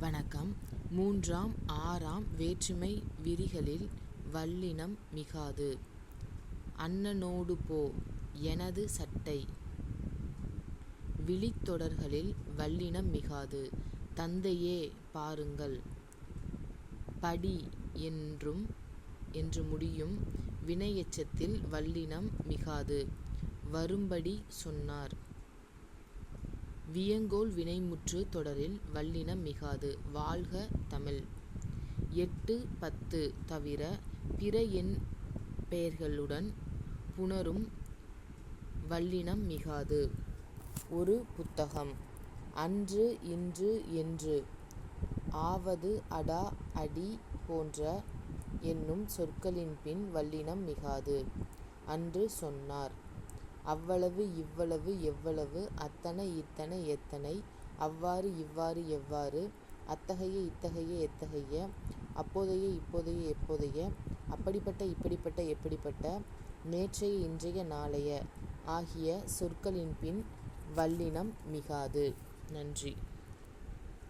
வணக்கம் மூன்றாம் ஆறாம் வேற்றுமை விரிகளில் வல்லினம் மிகாது. அண்ணனோடு போ. எனது சட்டை. விழித்தொடர்களில் வல்லினம் மிகாது. தந்தையே பாருங்கள். படி என்றும் என்று முடியும் வினையெச்சத்தில் வல்லினம் மிகாது. வரும்படி சொன்னார். வியங்கோல் வினைமுற்றுத் தொடரில் வல்லினம் மிகாது. வாழ்க தமிழ்! எட்டு பத்து தவிர பிற எண் பெயர்களுடன் புணரும் வல்லினம் மிகாது. ஒரு புத்தகம். அன்று இன்று என்று ஆவது அடா அடி போன்ற என்னும் சொற்களின் பின் வல்லினம் மிகாது. அன்று சொன்னார். அவ்வளவு இவ்வளவு எவ்வளவு அத்தனை இத்தனை எத்தனை அவ்வாறு இவ்வாறு எவ்வாறு அத்தகைய இத்தகைய எத்தகைய அப்போதைய இப்போதைய எப்போதைய அப்படிப்பட்ட இப்படிப்பட்ட எப்படிப்பட்ட நேற்றைய இன்றைய நாளைய ஆகிய சொற்களின் பின் வல்லினம் மிகாது. நன்றி